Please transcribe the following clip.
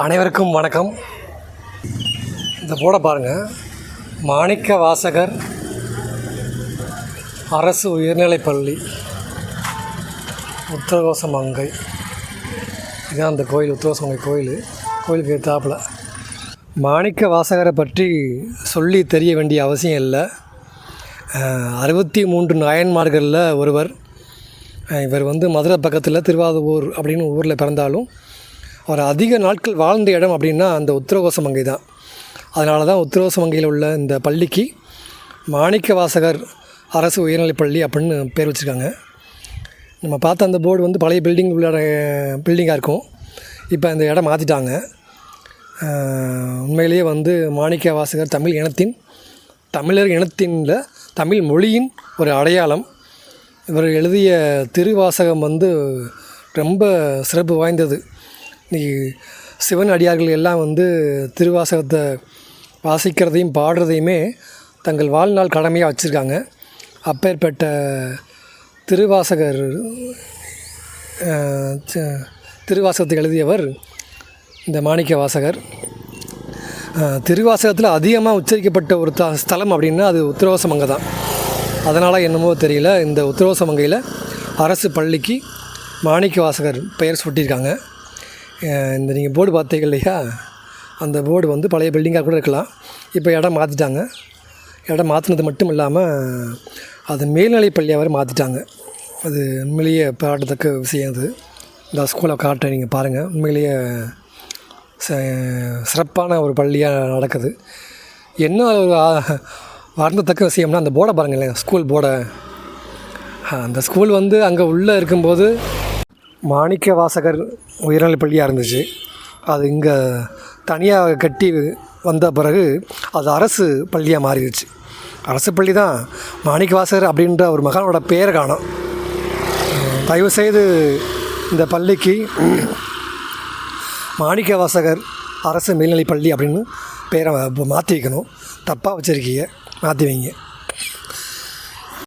அனைவருக்கும் வணக்கம். இந்த போட பாருங்கள் மாணிக்க வாசகர் அரசு உயர்நிலைப்பள்ளி உத்தரகோசமங்கை இதுதான் அந்த கோயில் உத்தரகோசமங்கை கோயில். கோயிலுக்கு தாப்பில் மாணிக்க வாசகரை பற்றி சொல்லி தெரிய வேண்டிய அவசியம் இல்லை. அறுபத்தி மூன்று நாயன்மார்களில் ஒருவர். இவர் வந்து மதுரை பக்கத்தில் திருவாதூர் அப்படின்னு ஊரில் பிறந்தாலும் அவர் அதிக நாட்கள் வாழ்ந்த இடம் அப்படின்னா அந்த உத்தரகோசமங்கை தான். அதனால தான் உத்தரகோசமங்கையில் உள்ள இந்த பள்ளிக்கு மாணிக்க வாசகர் அரசு உயர்நிலைப் பள்ளி அப்படின்னு பேர் வச்சுருக்காங்க. நம்ம பார்த்த அந்த போர்டு வந்து பழைய பில்டிங் உள்ள பில்டிங்காக இருக்கும். இப்போ அந்த இடம் மாற்றிட்டாங்க உண்மையிலேயே வந்து மாணிக்க வாசகர் தமிழ் இனத்தின் தமிழர் இனத்தின்ல தமிழ் மொழியின் ஒரு அடையாளம். இவர் எழுதிய திருவாசகம் வந்து ரொம்ப சிறப்பு வாய்ந்தது. இன்றைக்கி சிவன் அடியார்கள் எல்லாம் வந்து திருவாசகத்தை வாசிக்கிறதையும் பாடுறதையுமே தங்கள் வாழ்நாள் கடமையாக வச்சுருக்காங்க. அப்பேற்பட்ட திருவாசகர் திருவாசகத்தை எழுதியவர் இந்த மாணிக்க வாசகர். திருவாசகத்தில் அதிகமாக உச்சரிக்கப்பட்ட ஒரு த ஸ்தலம் அப்படின்னா அது உத்தரவாசமங்கை தான். அதனால் என்னமோ தெரியல இந்த உத்தரவாசமங்கையில் அரசு பள்ளிக்கு மாணிக்க வாசகர் பெயர் சுட்டியிருக்காங்க. இந்த நீங்கள் போர்டு பார்த்தீங்க இல்லையா? அந்த போர்டு வந்து பழைய பில்டிங்காக கூட இருக்கலாம். இப்போ இடம் மாற்றிட்டாங்க இடம் மாற்றினது மட்டும் இல்லாமல் அது மேல்நிலைப்பள்ளியாக வரை மாற்றிட்டாங்க அது உண்மையிலேயே பாராட்டத்தக்க விஷயம் அது. இந்த ஸ்கூலை காட்டுறேன் நீங்கள் பாருங்கள் உண்மையிலேயே ச சிறப்பான ஒரு பள்ளியாக நடக்குது. என்ன ஒரு ஆ- வருந்தத்தக்க விஷயம்னா அந்த போர்டை பாருங்களேன் ஸ்கூல் போர்டை. அந்த ஸ்கூல் வந்து அங்கே உள்ளே இருக்கும்போது மாணிக்க வாசகர் உயர்நிலைப் பள்ளியாக இருந்துச்சு. அது இங்கே தனியாக கட்டி வந்த பிறகு அது அரசு பள்ளியாக மாறிடுச்சு. அரசு பள்ளி தான் மாணிக்க வாசகர் அப்படின்ற ஒரு மகனோட பேர் காணும். தயவுசெய்து இந்த பள்ளிக்கு மாணிக்க வாசகர் அரசு மேல்நிலைப் பள்ளி அப்படின்னு பேரை மாற்றி வைக்கணும் தப்பாக வச்சுருக்கீங்க. மாற்றி வைங்க.